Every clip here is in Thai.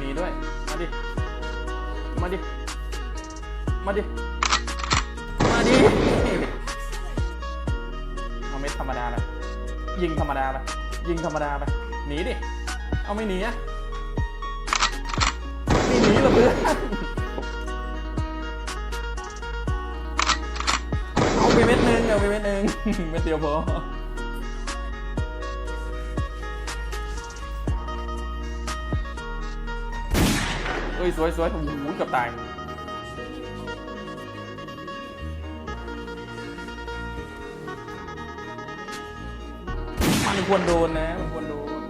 หนีด้วย มาดิ มาดิ มาดิ มาดิเอาเม็ดธรรมดาไปยิงธรรมดาไปยิงธรรมดาไปหนีดิ เอาไม่หนีอะไม่หนีหรอเพื่อนเอาไปเม็ดหนึ่งเอาไปเม็ดหนึ่งเม็ดเดียวพอ อ้ยสวยสวยโอ้โหเกับตายมันควรโดนนะมันควรโดน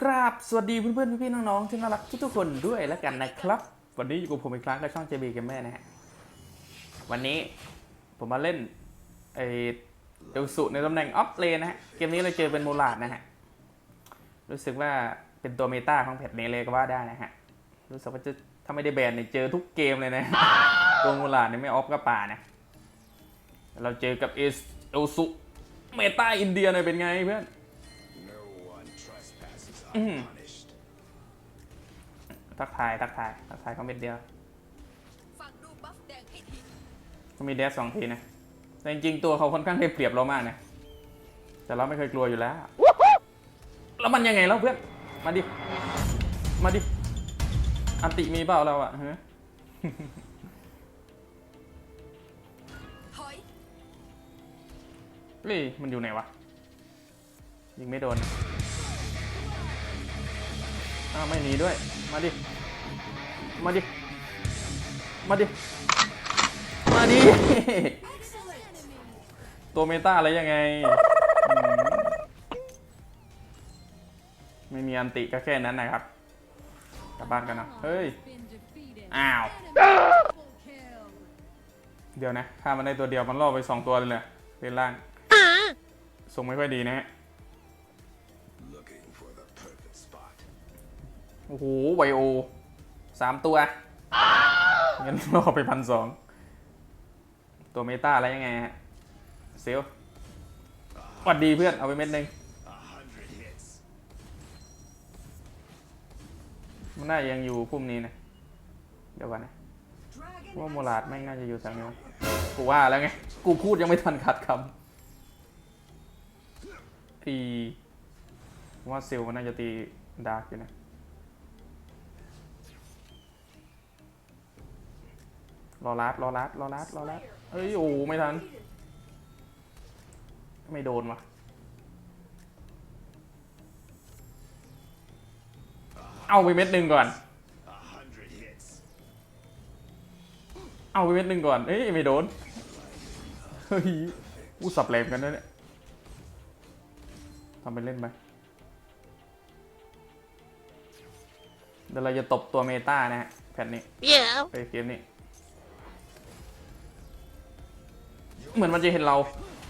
กราบสวัสดีเพื่อนๆพี่ๆน้องๆที่น่ารักทุกๆคนด้วยแล้วกันนะครับ วันนี้อยู่กับผมอีกครั้งกับช่อง JB Gamer นะฮะวันนี้ ผมมาเล่นไอเอลสุในตำแหน่งออฟเลนนะฮะ เกมนี้เราเจอเป็นมูลาดนะฮะ รู้สึกว่าเป็นตัวเมตาของแพทนี้เลยก็ว่าได้นะฮะ รู้สึกว่าจะถ้าไม่ได้แบนเนี่ยเจอทุกเกมเลยนะ ตัวมูลาดเนี่ยไม่ออฟก็ป่านะ เราเจอกับเอสเอลสุเมตาอินเดียหน่อยเป็นไงเพื่อนทักทายทักทายทักทายเขาเม็ดเดียว ก็มีเดสสองทีนะ แต่จริงๆตัวเขาค่อนข้างได้เปรียบเรามากนะ แต่เราไม่เคยกลัวอยู่แล้ว แล้วมันยังไงแล้วเพื่อน มาดิ มาดิ อันติมีเปล่าเราอะฮะถอยเฮ้ยมันอยู่ไหนวะ ยิงไม่โดน อ้าวไม่หนีด้วย มาดิ มาดิ มาดิ มาดิ ตัวเมตาอะไรยังไง ไม่มีอันติก็แค่นั้นนะครับ กลับบ้านกันนะเฮ้ย อ้าว เดี๋ยวนะฆ่ามันได้ตัวเดียวมันล่อไปสองตัวเลยเลยเป็นล่างทรงไม่ค่อยดีนะฮะโอ้โหไวโอสามตัวเงั้นล่อไปพันสอง ตัวเมตาอะไรยังไงฮะเซลลหวัดดีเพื่อน เอาไปเม็ดหนึ่งมันน่าจะยังอยู่พุ่มนี้นะ เดี๋ยวก่อนนะว่าโมลาดแม่งน่าจะอยู่ทางนี้กูว่าแล้วไง กูพูดยังไม่ทันขัดคำตีว่าเซลลมันน่าจะตีดาร์กอยู่นะรอลัดรอลัดรอลัดรอลัดเอ้ยโอ้ไม่ทัน ไม่โดนว่ะเอาไปเม็ดหนึ่งก่อน A hundred hits. เอาไปเม็ดหนึ่งก่อน เอ้ยไม่โดน เฮ้ยอู้สับแหลมกันด้วยเนี่ยทำไปเล่นไปเดี๋ยวเราจะตบตัวเมตานะฮะแผ่นนี้ Yeah ไปเกมนี้ เหมือนมันจะเห็นเรา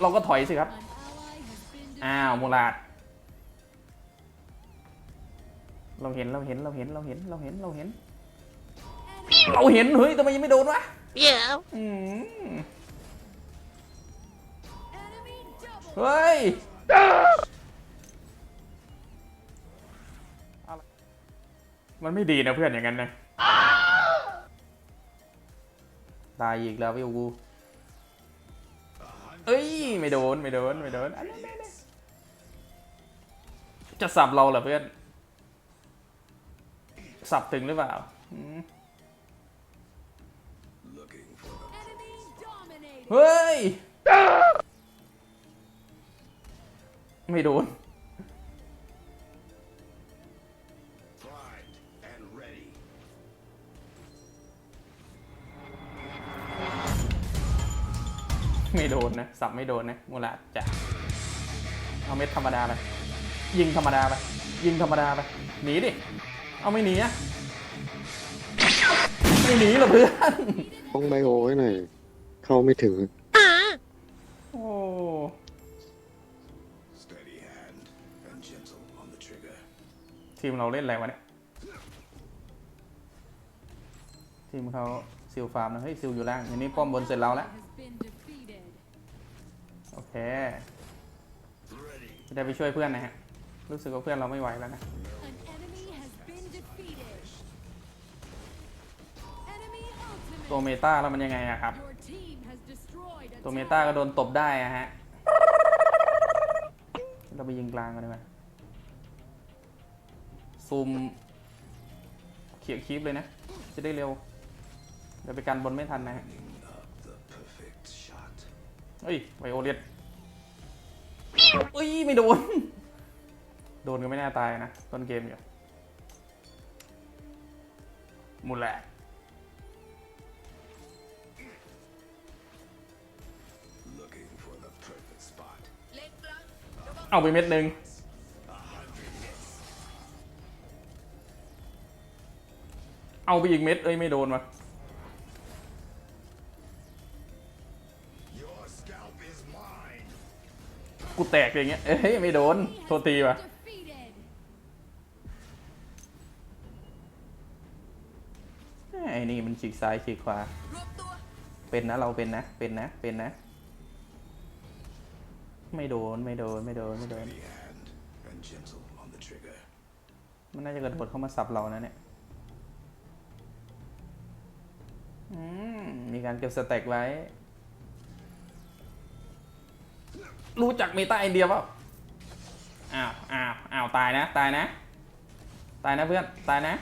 เราก็ถอยสิครับ อ้าวมูลาดเราเห็นเราเห็นเราเห็นเราเห็นเราเห็นเราเห็น เราเห็นเฮ้ยทำไมยังไม่โดนวะ Yeah อืมเฮ้ยอะไรมันไม่ดีนะเพื่อนอย่างนั้นนะตายอีกแล้วพี่อู เอ้ย ไม่โดน ไม่โดน ไม่โดนอันนั้นจะสับเราเหรอเพื่อน สับถึงหรือเปล่าเฮ้ย ไม่โดน ไม่โดนนะ สับไม่โดนนะมูลาดจะเอาเม็ดธรรมดาไปยิงธรรมดาไปยิงธรรมดาไปหนีดิ เอาไม่หนีอะไม่หนีหรอเพื่อนต้องไบโอให้หน่อยเข้าไม่ถึงโอ้ Steady hand and gentle on the trigger. ทีมเราเล่นอะไรวะเนี่ย ทีมเขาเซซิลฟาร์มนะ เฮ้ยซิลอยู่ล่างอันนี้ป้อมบนเสร็จแล้วแล้ว จะได้ไปช่วยเพื่อนนะฮะ รู้สึกว่าเพื่อนเราไม่ไหวแล้วนะ An enemy has been defeated. Enemy ตัว ultimate. เมตาแล้วมันยังไงอะครับ Your team has destroyed a ตัวเม tower. ตาก็โดนตบได้อะฮะ เราไปยิงกลางกันดีกว่าซูมเขี่ยคลิปเลยนะ จะได้เร็ว เดี๋ยวไปกันบนไม่ทันนะฮะ The perfect shot. เฮ้ยไวโอเลตเอุ้ยไม่โดน โดนก็ไม่น่าตายนะ ต้นเกมอยู่หมุนแหละเลนกลางระวังเอาไปเม็ดหนึ่งเอาไปอีกเม็ด เอ้ย ไม่โดนวะ กูแตกอย่างเงี้ย เอ้ยไม่โดน โทษที been วะไอ้นี่มันฉีกซ้ายฉีกขวา เป็นนะเราเป็นนะ เป็นนะ เป็นนะ ไม่โดน ไม่โดน ไม่โดน ไม่โดน มันน่าจะกระโดดเข้ามาสับเรานะเนี่ยอืมมีการเก็บสเต็กไว้ รู้จักเมตาไอเดียเปล่าอ้าวอ้าวอ้าวตายนะ ตายนะ ตายนะเพื่อน ตายนะ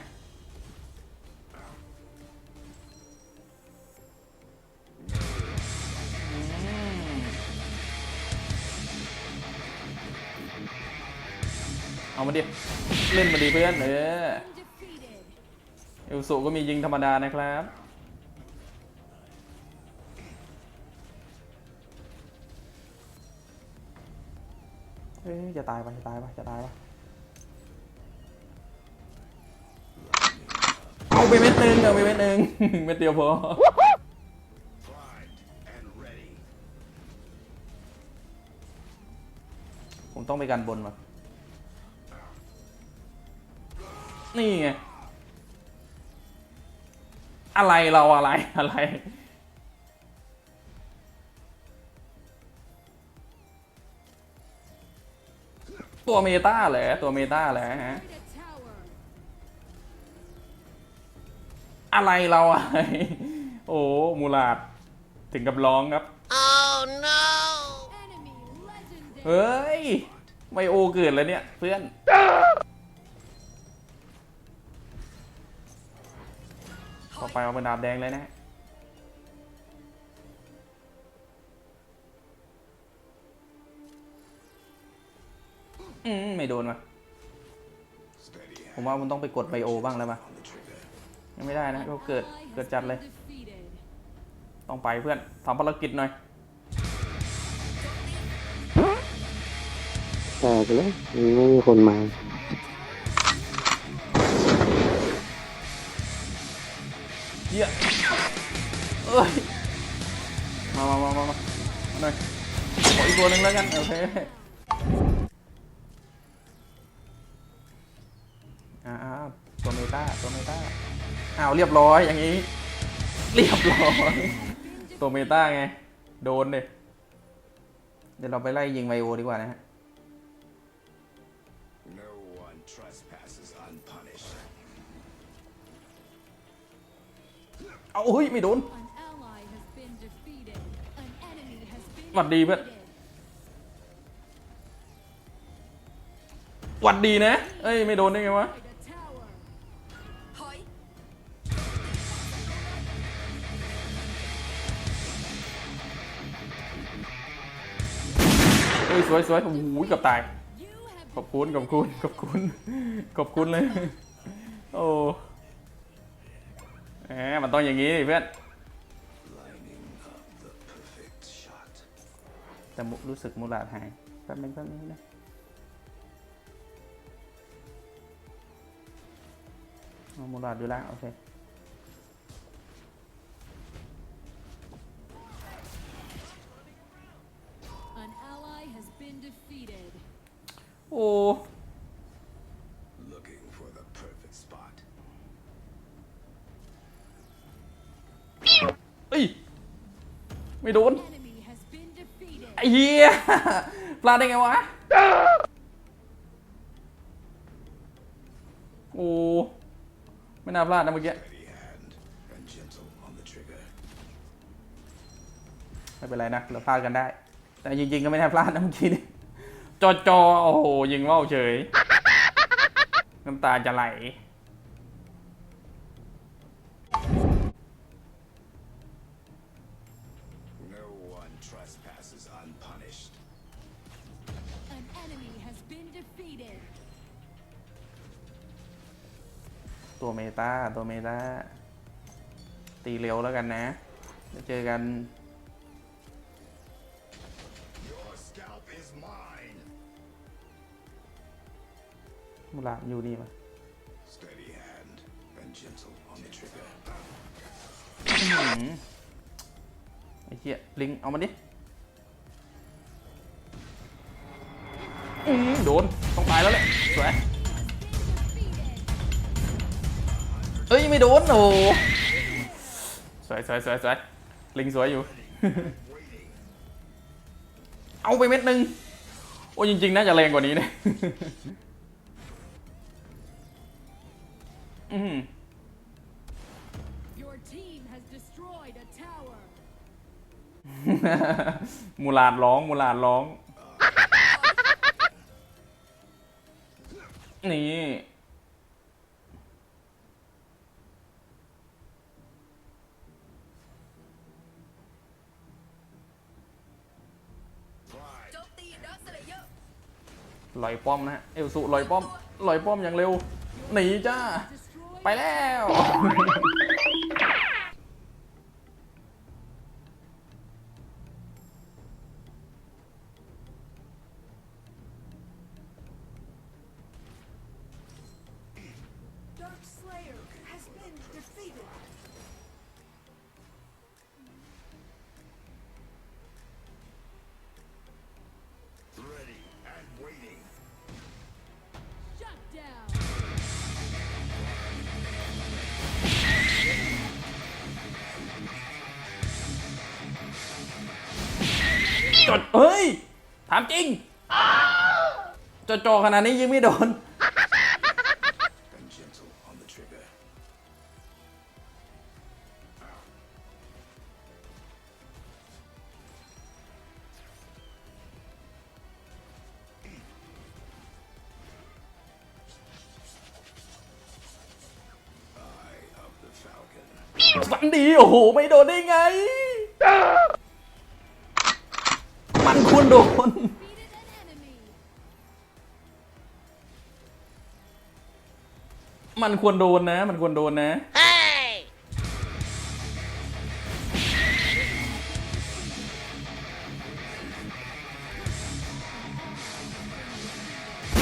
อืมเอามาดิ เล่นมาดีเพื่อน เออ Been defeated. เอลสูก็มียิงธรรมดานะครับ เฮ้ยจะตายปะจะตายปะจะตายปะเอาไปเม็ดหนึ่งเอาไปเม็ดหนึ่งเม็ดเดียวพอผมต้องไปกันบนมานี่ไงอะไรเราอะไรอะไร ตัวเมตาเหรอตัวเมตาเหรอฮะ Destroyed a tower. อะไรเราอะไรโอ้มูลาดถึงกับร้องครับ Enemy legendary. เฮ้ยไมโอเกิดแล้วเนี่ยเพื่อนต่อไปเอาเป็นดาบแดงเลยนะ อืมไม่โดนว่ะ Steady ผม hand ว่ามันต้องไปกดไบโอบ้างแล้วป่ะ on the trigger. ยังไม่ได้นะเขาเกิด Ally เกิด has จัด been เลย defeated. ต้องไปเพื่อนทำภารกิจหน่อยแตกแล้วไม่มีคนมาเยี่ยเอ้ยมามามามามาหน่อยขออีกตัวหนึ่งแล้วกัน โอเค เรียบร้อยอย่างนี้ เรียบร้อยตัวเมตาไง โดนเลยเดี๋ยวเราไปไล่ยิงไวโอดีกว่านะฮะ No one trespasses unpunished. เอาเฮ้ย ไม่โดน An ally has been defeated. An enemy has been หวัดดีเพื่อน defeated. หวัดดีนะ เอ้ย ไม่โดนได้ไงวะ เฮ้ยสวยสวยโอ้โหเกับตาย ขอบคุณขอบคุณขอบคุณขอบคุณเลย โอ้แหมมันต้องอย่างนี้เพื่อนแต่รู้สึกมูลาดหายแป๊บนึงแป๊บนึงนะมูลาดดูแลโอเค พลาดได้ไงวะ โอ้ ไม่น่าพลาดนะเมื่อกี้ไม่เป็นไรนะ เราพลาดกันได้ แต่จริงๆก็ไม่ได้พลาดนะเมื่อกี้นี่จอจอโอ้โหยิงว่าวเฉย น้ำตาจะไหล ตัวเมตาตัวเมตาตีเร็วแล้วกันนะเดี๋ยวเจอกันมุลาอยู่นี่มาไอ้เหี้ยลิงเอามาดิอื้อโดน ต้องตายแล้วแหละสวย เอ้ยไม่โดนโอ้โหสวยสวยสวยสวยลิงสวยอยู่ เอาไปเม็ดหนึ่งโอ้จริงๆน่าจะแรงกว่านี้นะอื้อหือ Your team has destroyed a tower. มูลาดร้องมูลาดร้อง นี่ ลอยป้อมนะฮะเอลสุลอยป้อมลอยป้อมอย่างเร็วหนีจ้า Destroyed ไปแล้ว จดเฮ้ย ถามจริงจดจอขนาดนี้ยิงไม่โดน And gentle on the trigger. สันดี โอ้โห ไม่โดนได้ไงมันควร โดน มันควรโดนนะ มันควรโดนนะ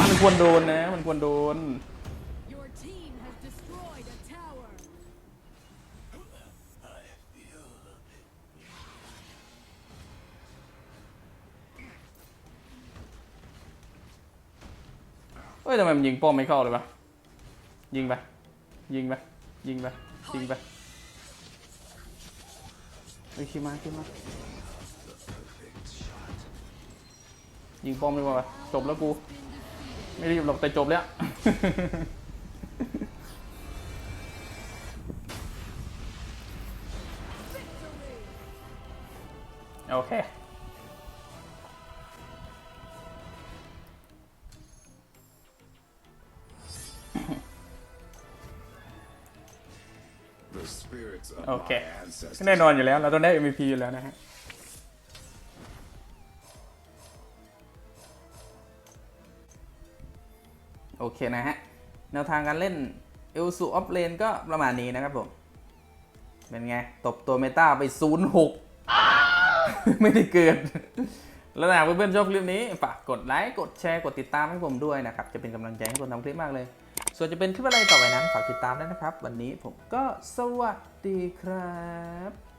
มันควรโดนนะ มันควรโดน เฮ้ยทำไมมันยิงป้อมไม่เข้าเลยวะยิงไป ยิงไป ยิงไป ยิงไปเฮ้ยขึ้นมาขึ้นมายิงป้อมดีกว่าจบแล้วกู ไม่รีบหรอกแต่จบแล้ว โอเค โอเคแน่นอนอยู่แล้ว เราต้องได้ MVP อยู่แล้วนะฮะโอเคนะฮะ แนวทางการเล่นเอลสูออฟเลนก็ประมาณนี้นะครับผม เป็นไง ตบตัวเมตาไป 0-6 ไม่ได้เกิด แล้วหากเพื่อนๆชอบคลิปนี้ ฝากกดไลค์ กดแชร์ กดติดตามให้ผมด้วยนะครับ จะเป็นกำลังใจให้ผมทำคลิปมากเลย ส่วนจะเป็นคลิปอะไรต่อไปนั้นฝากติดตามด้วยนะครับ วันนี้ผมก็สวัสดีครับ